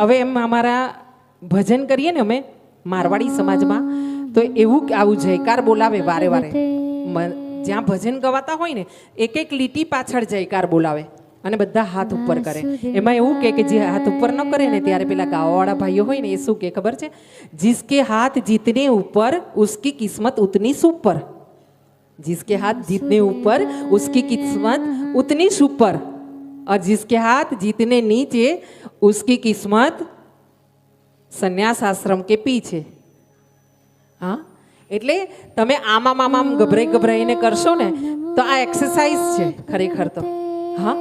હવે એમ અમારા ભજન કરીએ ને અમે મારવાડી સમાજમાં, તો એવું આવું જયકાર બોલાવે વારે વારે. જ્યાં ભજન ગવાતા હોય ને, એક એક લીટી પાછળ જયકાર બોલાવે અને બધા હાથ ઉપર કરે. એમાં એવું કે કે જે હાથ ઉપર ન કરે ને ત્યારે પેલા ગાવાવાળા ભાઈઓ હોય ને, એ શું કે ખબર છે? જિસકે હાથ જીતને ઉપર, ઉસકી કિસ્મત ઉતની સુપર. જિસકે હાથ જીતને ઉપર, ઉસકી કિસ્મત ઉતની સુપર. और जिसके हाथ जितने नीचे उसकी किस्मत સંન્યાસ આશ્રમ કે પીછે હા એટલે તમે આમાં આમ આમ ગભરાઈ ગભરાઈને કરશો ને તો આ એક્સરસાઇઝ છે ખરેખર તો હા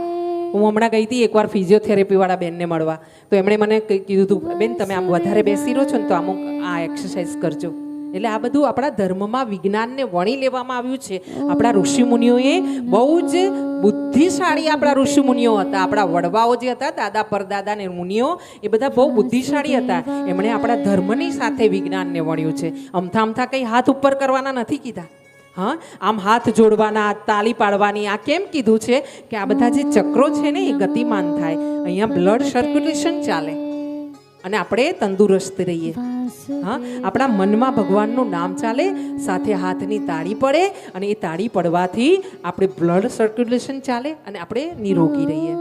હું હમણાં ગઈ હતી એકવાર ફિઝિયોથેરાપી વાળા બેનને મળવા તો એમણે મને ક- કીધું હતું બેન તમે આમ વધારે બેસી રહો છો ને તો અમુક આ એક્સરસાઇઝ કરજો એટલે આ બધું આપણા ધર્મમાં વિજ્ઞાનને વણી લેવામાં આવ્યું છે. આપણા ઋષિમુનિઓએ બહુ જ બુદ્ધિશાળી આપણા ઋષિમુનિઓ હતા. આપણા વડવાઓ જે હતા, દાદા પરદાદા ને મુનિઓ, એ બધા બહુ બુદ્ધિશાળી હતા. એમણે આપણા ધર્મની સાથે વિજ્ઞાનને વણ્યું છે. અમથા અમથા કંઈ હાથ ઉપર કરવાના નથી કીધા. હા, આમ હાથ જોડવાના, તાલી પાડવાની, આ કેમ કીધું છે કે આ બધા જે ચક્રો છે ને, એ ગતિમાન થાય. અહીંયા બ્લડ સર્ક્યુલેશન ચાલે. અને આપણે તંદુરસ્ત રહીએ. હા આપણા મનમાં ભગવાનનું નામ ચાલે સાથે હાથની તાળી પડે અને એ તાળી પડવાથી આપણે બ્લડ સર્ક્યુલેશન ચાલે અને આપણે નિરોગી રહીએ.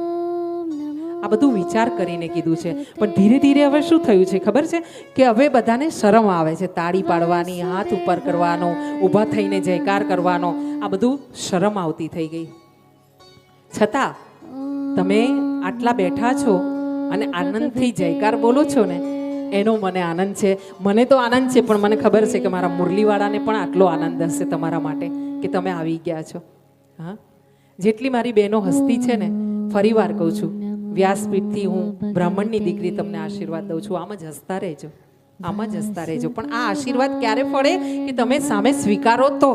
આ બધું વિચાર કરીને કીધું છે. પણ ધીરે ધીરે હવે શું થયું છે ખબર છે? કે હવે બધાને શરમ આવે છે. તાળી પાડવાની હાથ ઉપર કરવાનો ઊભા થઈને જયકાર કરવાનો આ બધું શરમ આવતી થઈ ગઈ. છતાં તમે આટલા બેઠા છો અને આનંદથી જયકાર બોલો છો ને એનો મને આનંદ છે. મને તો આનંદ છે, પણ મને ખબર છે કે મારા મુરલીવાળાને પણ આટલો આનંદ હશે તમારા માટે કે તમે આવી ગયા છો. હા? જેટલી મારી બહેનો હસ્તી છે ને, ફરી વાર કહું છું, વ્યાસપીઠથી હું બ્રાહ્મણની દીકરી તમને આશીર્વાદ દઉં છું. આમ જ હસતા રહેજો. આમ જ હસતા રહેજો. પણ આ આશીર્વાદ ક્યારે ફળે કે તમે સામે સ્વીકારો તો?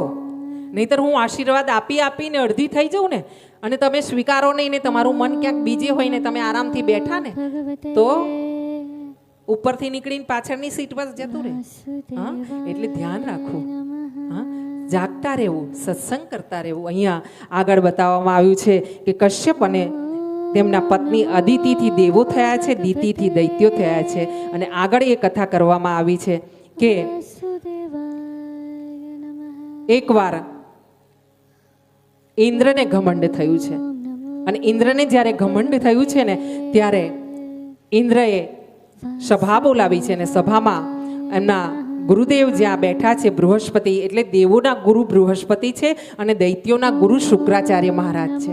નહીતર હું આશીર્વાદ આપી આપીને અડધી થઈ જાઉં ને, અને તમે સ્વીકારો નહીં ને તમારું મન ક્યાંક બીજે હોય ને તમે આરામથી બેઠા ને, તો ઉપરથી નીકળીને પાછળની સીટ પર જતું રહે. હા એટલે ધ્યાન રાખવું હા જાગતા રહેવું સત્સંગ કરતા રહેવું. અહીંયા આગળ બતાવવામાં આવ્યું છે કે કશ્યપ અને તેમના પત્ની અદિતિથી દેવો થયા છે દીતિથી દૈત્યો થયા છે. અને આગળ એ કથા કરવામાં આવી છે કે એકવાર ઇન્દ્રને ઘમંડ થયું છે. અને ઇન્દ્રને જ્યારે ઘમંડ થયું છે ને ત્યારે ઇન્દ્રએ સભા બોલાવી છે અને સભામાં એમના ગુરુદેવ જ્યાં બેઠા છે, બૃહસ્પતિ, એટલે દેવોના ગુરુ બૃહસ્પતિ છે અને દૈત્યોના ગુરુ શુક્રાચાર્ય મહારાજ છે.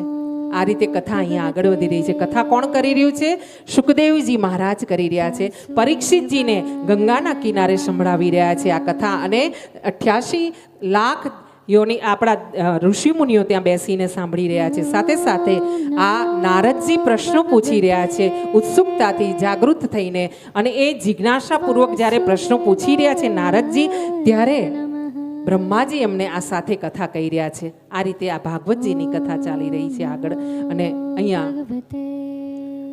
આ રીતે કથા અહીંયા આગળ વધી રહી છે. કથા કોણ કરી રહ્યું છે? સુખદેવજી મહારાજ કરી રહ્યા છે. પરીક્ષિતજીને ગંગાના કિનારે સંભળાવી રહ્યા છે આ કથા. અને અઠ્યાસી લાખ યોની આપણા ઋષિમુનિઓ ત્યાં બેસીને સાંભળી રહ્યા છે. સાથે સાથે આ નારદજી પ્રશ્નો પૂછી રહ્યા છે, ઉત્સુકતાથી જાગૃત થઈને અને એ જિજ્ઞાસાપૂર્વક જ્યારે પ્રશ્નો પૂછી રહ્યા છે નારદજી, ત્યારે બ્રહ્માજી એમને આ સાથે કથા કહી રહ્યા છે. આ રીતે આ ભાગવતજીની કથા ચાલી રહી છે આગળ અને અહીંયા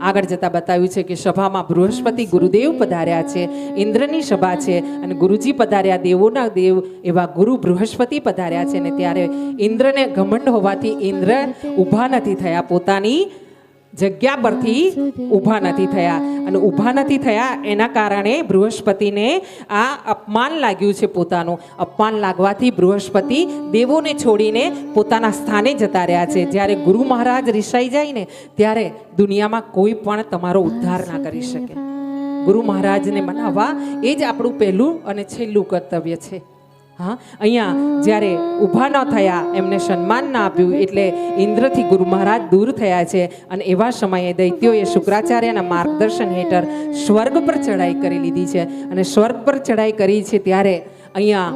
આગળ જતા બતાવ્યું છે કે સભામાં બૃહસ્પતિ ગુરુદેવ પધાર્યા છે, ઇન્દ્રની સભા છે અને ગુરુજી પધાર્યા, દેવોના દેવ એવા ગુરુ બૃહસ્પતિ પધાર્યા છે અને ત્યારે ઇન્દ્રને ઘમંડ હોવાથી ઇન્દ્ર ઊભા નથી થયા. પોતાની જગ્યા પરથી ઊભા નથી થયા. અને ઊભા નથી થયા એના કારણે બૃહસ્પતિને આ અપમાન લાગ્યું છે પોતાનું. અપમાન લાગવાથી બૃહસ્પતિ દેવોને છોડીને પોતાના સ્થાને જતા રહ્યા છે. જ્યારે ગુરુ મહારાજ રિસાઈ જાય ને ત્યારે દુનિયામાં કોઈ પણ તમારો ઉદ્ધાર ના કરી શકે. ગુરુ મહારાજને મનાવવા એ જ આપણું પહેલું અને છેલ્લું કર્તવ્ય છે. હા? અહીંયા જ્યારે ઊભા ન થયા, એમને સન્માન ના આપ્યું, એટલે ઇન્દ્રથી ગુરુ મહારાજ દૂર થયા છે. અને એવા સમયે દૈત્યોએ શુક્રાચાર્યના માર્ગદર્શન હેઠળ સ્વર્ગ પર ચડાઈ કરી લીધી છે. અને સ્વર્ગ પર ચડાઈ કરી છે ત્યારે અહીંયા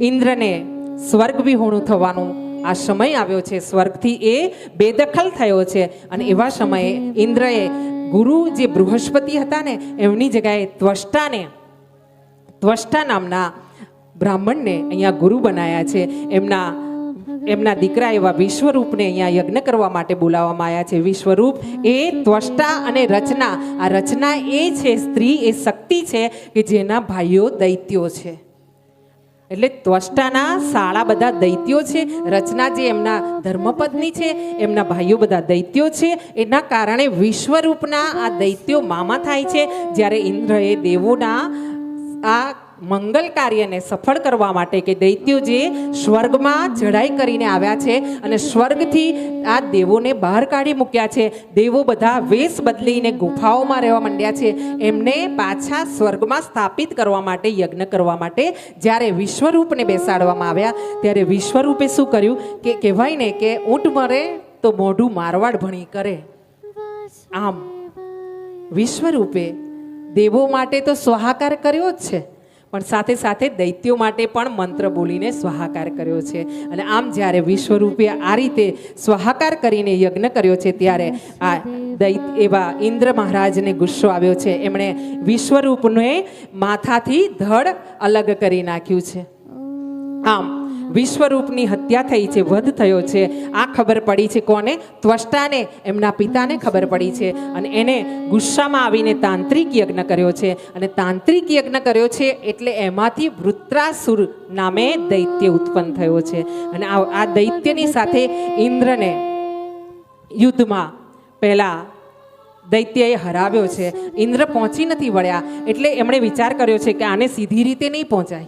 ઇન્દ્રને સ્વર્ગ વિહોણું થવાનું આ સમય આવ્યો છે. સ્વર્ગથી એ બેદખલ થયો છે. અને એવા સમયે ઇન્દ્રએ ગુરુ જે બૃહસ્પતિ હતા ને, એમની જગ્યાએ ત્વષ્ટાને, ત્વષ્ટા નામના બ્રાહ્મણને અહીંયા ગુરુ બનાયા છે. એમના એમના દીકરા એવા વિશ્વરૂપને અહીંયા યજ્ઞ કરવા માટે બોલાવવામાં આવ્યા છે. વિશ્વરૂપ એ ત્વષ્ટા અને રચના. આ રચના એ છે, સ્ત્રી એ શક્તિ છે કે જેના ભાઈઓ દૈત્યો છે. એટલે ત્વષ્ટાના સાળા બધા દૈત્યો છે, રચના જે એમના ધર્મપત્ની છે, એમના ભાઈઓ બધા દૈત્યો છે, એના કારણે વિશ્વરૂપના આ દૈત્યો મામા થાય છે. જ્યારે ઇન્દ્રએ દેવોના આ મંગલ કાર્યને સફળ કરવા માટે કે દૈત્યો સ્વર્ગમાં ચઢાઈ કરીને આવ્યા છે અને સ્વર્ગથી આ દેવોને બહાર કાઢી મૂક્યા છે. દેવો બધા વેશ બદલીને ગુફાઓમાં રહેવા માંડ્યા છે. એમને પાછા સ્વર્ગમાં સ્થાપિત કરવા માટે, યજ્ઞ કરવા માટે જ્યારે વિશ્વરૂપને બેસાડવામાં આવ્યા, ત્યારે વિશ્વરૂપે શું કર્યું કે કહેવાય ને કે ઊંટ મરે તો મોઢું મારવાડ ભણી કરે. આમ વિશ્વરૂપે દેવો માટે તો સ્વાહાકાર કર્યો જ છે. પણ સાથે સાથે દૈત્યો માટે પણ મંત્ર બોલીને સ્વાહાકાર કર્યો છે. અને આમ જ્યારે વિશ્વરૂપે આ રીતે સ્વાહાકાર કરીને યજ્ઞ કર્યો છે, ત્યારે આ દૈત એવા ઇન્દ્ર મહારાજને ગુસ્સો આવ્યો છે. એમણે વિશ્વરૂપને માથાથી ધડ અલગ કરી નાખ્યું છે. આમ વિશ્વરૂપની હત્યા થઈ છે, વધ થયો છે. આ ખબર પડી છે કોને? ત્વષ્ટાને, એમના પિતાને ખબર પડી છે. અને એને ગુસ્સામાં આવીને તાંત્રિક યજ્ઞ કર્યો છે. અને તાંત્રિક યજ્ઞ કર્યો છે એટલે એમાંથી વૃત્રાસુર નામે દૈત્ય ઉત્પન્ન થયો છે. અને આ દૈત્યની સાથે ઇન્દ્રને યુદ્ધમાં પહેલા દૈત્યએ હરાવ્યો છે. ઇન્દ્ર પહોંચી નથી વળ્યા. એટલે એમણે વિચાર કર્યો છે કે આને સીધી રીતે નહીં પહોંચાય.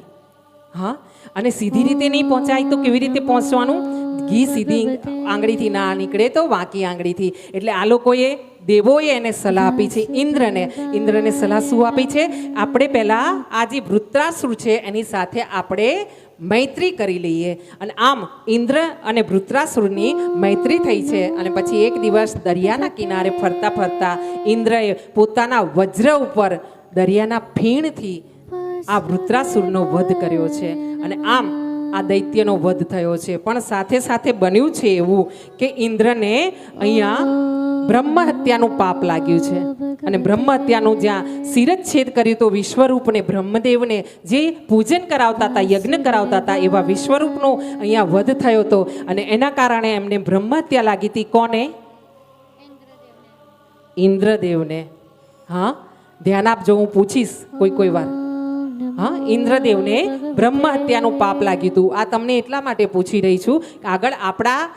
હા? અને સીધી રીતે નહીં પહોંચાય તો કેવી રીતે પહોંચવાનું? ઘી સીધી આંગળીથી ના નીકળે તો વાંકી આંગળીથી. એટલે આ લોકોએ દેવોએ એને સલાહ આપી છે, ઇન્દ્રને. ઇન્દ્રને સલાહ શું આપી છે? આપણે પહેલાં આ જે વૃત્રાસુર છે, એની સાથે આપણે મૈત્રી કરી લઈએ. અને આમ ઇન્દ્ર અને વૃત્રાસુરની મૈત્રી થઈ છે. અને પછી એક દિવસ દરિયાના કિનારે ફરતા ફરતા ઇન્દ્રએ પોતાના વજ્ર ઉપર દરિયાના ફીણથી આ વૃત્રાસુરનો વધ કર્યો છે. અને આમ આ દૈત્યનો વધ થયો છે. પણ સાથે સાથે બન્યું છે એવું કે ઇન્દ્રને અહીંયા બ્રહ્મ હત્યાનું પાપ લાગ્યું છે. અને બ્રહ્મ હત્યાનું જ્યાં શિરચ્છેદ કર્યું તો વિશ્વરૂપને બ્રહ્મદેવને જે પૂજન કરાવતા હતા, યજ્ઞ કરાવતા હતા, એવા વિશ્વરૂપનો અહીંયા વધ થયો હતો અને એના કારણે એમને બ્રહ્મ હત્યા લાગી હતી. કોને? ઇન્દ્રદેવને. હા? ધ્યાન આપજો, હું પૂછીશ કોઈ કોઈ વાર. હા, ઇન્દ્રદેવને બ્રહ્મ હત્યાનું પાપ લાગ્યું હતું. આ તમને એટલા માટે પૂછી રહી છું આગળ આપણા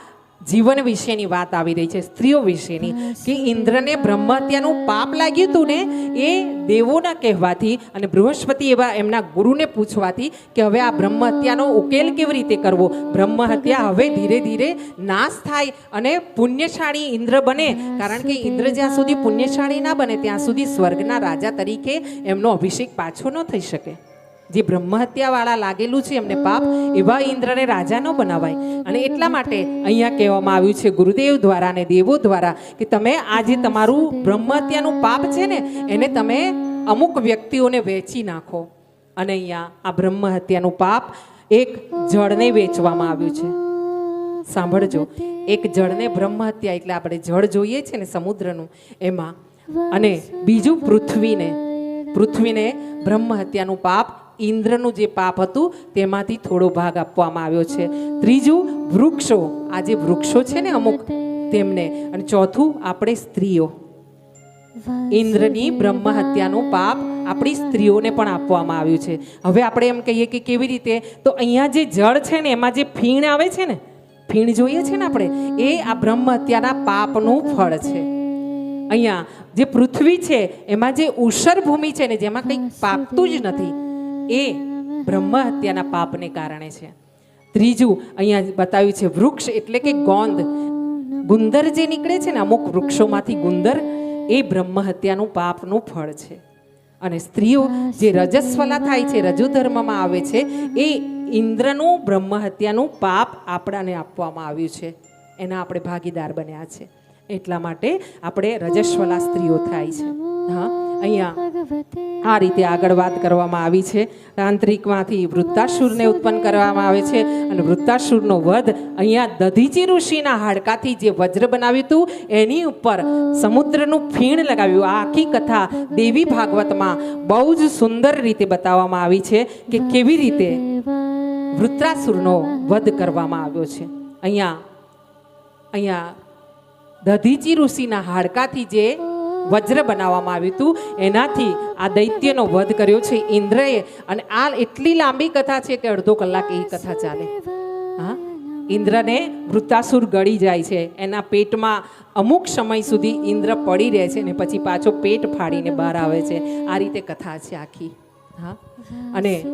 જીવન વિશેની વાત આવી રહી છે સ્ત્રીઓ વિશેની કે ઇન્દ્રને બ્રહ્મ હત્યાનું પાપ લાગ્યું હતું ને એ દેવોના કહેવાથી અને બૃહસ્પતિ એવા એમના ગુરુને પૂછવાથી કે હવે આ બ્રહ્મ હત્યાનો ઉકેલ કેવી રીતે કરવો? બ્રહ્મ હત્યા હવે ધીરે ધીરે નાશ થાય અને પુણ્યશાળી ઇન્દ્ર બને. કારણ કે ઇન્દ્ર જ્યાં સુધી પુણ્યશાળી ના બને ત્યાં સુધી સ્વર્ગના રાજા તરીકે એમનો અભિષેક પાછો ન થઈ શકે. જે બ્રહ્મહત્યાવાળા લાગેલું છે, એમને પાપ એવા ઇન્દ્રને રાજા ન બનાવાય. અને એટલા માટે અહીંયા કહેવામાં આવ્યું છે ગુરુદેવ દ્વારા અને દેવો દ્વારા કે તમે આ જે તમારું બ્રહ્મહત્યાનું પાપ છે ને, એને તમે અમુક વ્યક્તિઓને વેચી નાખો. અને અહીંયા આ બ્રહ્મહત્યાનું પાપ એક જળને વેચવામાં આવ્યું છે. સાંભળજો, એક જળને બ્રહ્મહત્યા એટલે આપણે જળ જોઈએ છે ને સમુદ્રનું, એમાં. અને બીજું પૃથ્વીને પૃથ્વીને બ્રહ્મહત્યાનું પાપ ઇન્દ્રનું જે પાપ હતું તેમાંથી થોડો ભાગ આપવામાં આવ્યો છે. ત્રીજું વૃક્ષો. આ જે વૃક્ષો છે ને અમુક તેમને. અને ચોથું આપણે સ્ત્રીઓ. ઇન્દ્રની બ્રહ્મ હત્યાનું પાપ આપણી સ્ત્રીઓને પણ આપવામાં આવ્યું છે. હવે આપણે એમ કહીએ કે કેવી રીતે? તો અહીંયા જે જળ છે ને એમાં જે ફીણ આવે છે ને ફીણ જોઈએ છે ને આપણે? એ આ બ્રહ્મ હત્યાના પાપનું ફળ છે. અહીંયા જે પૃથ્વી છે એમાં જે ઉષર ભૂમિ છે ને જેમાં કંઈક પાકતું જ નથી. એ બ્રહ્મ હત્યાના પાપને કારણે છે. ત્રીજું, અહીંયા બતાવ્યું છે વૃક્ષ એટલે કે ગોંદ. ગુંદર જે નીકળે છે ને, અમુક વૃક્ષોમાંથી ગુંદર, એ બ્રહ્મ હત્યાનું પાપનું ફળ છે. અને સ્ત્રીઓ જે રજસ્વલા થાય છે રજુ ધર્મમાં આવે છે, એ ઇન્દ્રનું બ્રહ્મ હત્યાનું પાપ આપણાને આપવામાં આવ્યું છે. એના આપણે ભાગીદાર બન્યા છે. એટલા માટે આપણે રજસ્વલા સ્ત્રીઓ થાય છે. હા. અહીંયા આ રીતે આગળ વાત કરવામાં આવી છે. આંતરિકમાંથી વૃદ્ધાસુરને ઉત્પન્ન કરવામાં આવે છે અને વૃદ્ધાસુરનો વધ અહીંયા દધીચી ઋષિના હાડકાથી જે વજ્ર બનાવ્યું હતું એની ઉપર સમુદ્રનું ફીણ લગાવ્યું. આ આખી કથા દેવી ભાગવતમાં બહુ જ સુંદર રીતે બતાવવામાં આવી છે કે કેવી રીતે વૃત્રાસુરનો વધ કરવામાં આવ્યો છે. અહીંયા અહીંયા દધીચી ઋષિના હાડકાથી જે વજ્ર બનાવવામાં આવ્યું હતું. એનાથી આ દૈત્યનો વધ કર્યો છે ઇન્દ્રએ. અને આ એટલી લાંબી કથા છે કે અડધો કલાક એ કથા ચાલે. હા? ઇન્દ્રને વૃત્તાસુર ગળી જાય છે. એના પેટમાં અમુક સમય સુધી ઇન્દ્ર પડી રહે છે ને પછી પાછો પેટ ફાડીને બહાર આવે છે. આ રીતે કથા છે આખી. હા? અને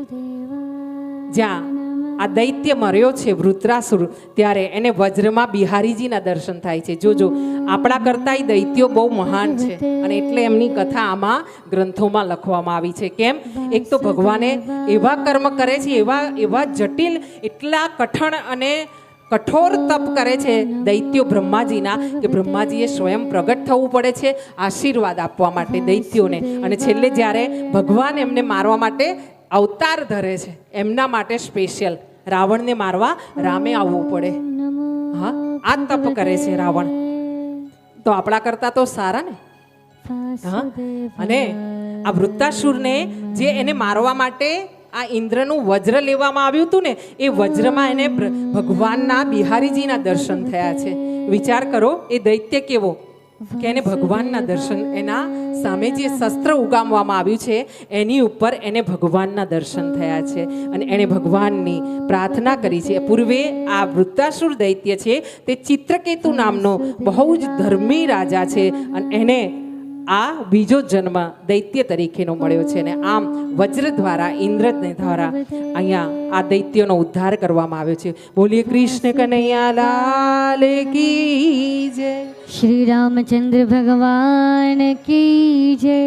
જ્યાં આ દૈત્ય મર્યો છે વૃત્રાસુર ત્યારે એને વજ્રમાં બિહારીજીના દર્શન થાય છે. જોજો, આપણા કરતાંય દૈત્યો બહુ મહાન છે અને એટલે એમની કથા આમાં ગ્રંથોમાં લખવામાં આવી છે. કેમ? એક તો ભગવાને એવા કર્મ કરે છે, એવા એવા જટિલ, એટલા કઠણ અને કઠોર તપ કરે છે દૈત્યો બ્રહ્માજીના કે બ્રહ્માજીએ સ્વયં પ્રગટ થવું પડે છે આશીર્વાદ આપવા માટે દૈત્યોને. અને છેલ્લે જ્યારે ભગવાન એમને મારવા માટે અવતાર ધરે છે. એમના માટે સ્પેશિયલ રાવણને મારવા રામે આવવું પડે. હા, આ તપ કરે છે રાવણ. તો આપણા કરતા તો સારા ને? હા, અને આ વૃત્તાસુરને જે એને મારવા માટે આ ઇન્દ્રનું વજ્ર લેવામાં આવ્યું હતું ને, એ વજ્રમાં એને ભગવાનના બિહારીજીના દર્શન થયા છે. વિચાર કરો, એ દૈત્ય કેવો? કે એને ભગવાનના દર્શન, એના સામે જે શસ્ત્ર ઉગામવામાં આવ્યું છે, એની ઉપર એને ભગવાનના દર્શન થયા છે. અને એણે ભગવાનની પ્રાર્થના કરી છે. પૂર્વે આ વૃત્તાસુર દૈત્ય છે, તે ચિત્રકેતુ નામનો બહુ જ ધર્મી રાજા છે. અને એને આ બીજો જન્મ દૈત્ય તરીકેનો મળ્યો છે અને આમ વજ્ર દ્વારા ઇન્દ્ર દ્વારા અહીંયા આ દૈત્યનો ઉદ્ધાર કરવામાં આવ્યો છે બોલીએ કૃષ્ણ કનૈયા લાલ કી જય श्री रामचंद्र भगवान की जय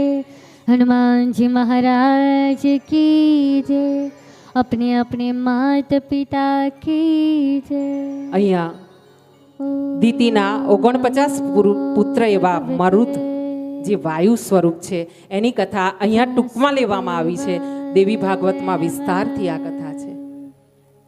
हनुमान जी महाराज की जय अपने अपने माता पिता की जय અહીંયા દીતિના ઓગણપચાસ પુરુ- પુત્ર એવા મરુત જે વાયુ સ્વરૂપ છે, એની કથા અહીંયા ટૂંકમાં લેવામાં આવી છે. દેવી ભાગવતમાં વિસ્તારથી આ કથા છે.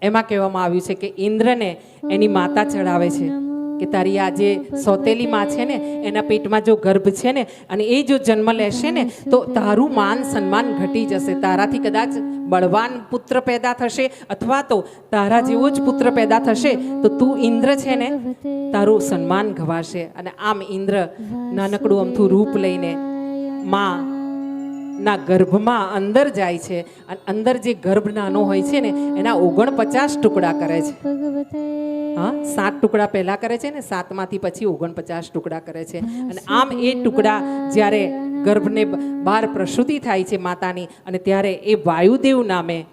એમાં કહેવામાં આવ્યું છે કે ઇન્દ્રને એની માતા ચડાવે છે. કે તારી આ જે સોતેલી માં છે ને, એના પેટમાં જો ગર્ભ છે ને, અને એ જો જન્મ લેશે ને, તો તારું માન સન્માન ઘટી જશે. તારાથી કદાચ બળવાન પુત્ર પેદા થશે, અથવા તો તારા જેવો જ પુત્ર પેદા થશે, તો તું ઇન્દ્ર છે ને, તારું સન્માન ગવાશે. અને આમ ઇન્દ્ર નાનકડું અમથું રૂપ લઈને માં ના ગર્ભમાં અંદર જાય છે. અને અંદર જે ગર્ભ નાનો હોય છે ને, એના ઓગણપચાસ ટુકડા કરે છે. હા, સાત ટુકડા પહેલા કરે છે ને, સાતમાંથી પછી ઓગણપચાસ ટુકડા કરે છે. અને આમ એ ટુકડા જ્યારે ગર્ભને બહાર પ્રસૂતિ થાય છે માતાની, અને ત્યારે એ વાયુદેવ નામે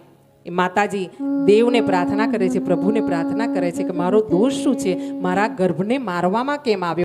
એ માતાજી દેવને પ્રાર્થના કરે છે, પ્રભુને પ્રાર્થના કરે છે કે મારો દોષ શું છે? મારા ગર્ભને મારવામાં કેમ આવ્યો?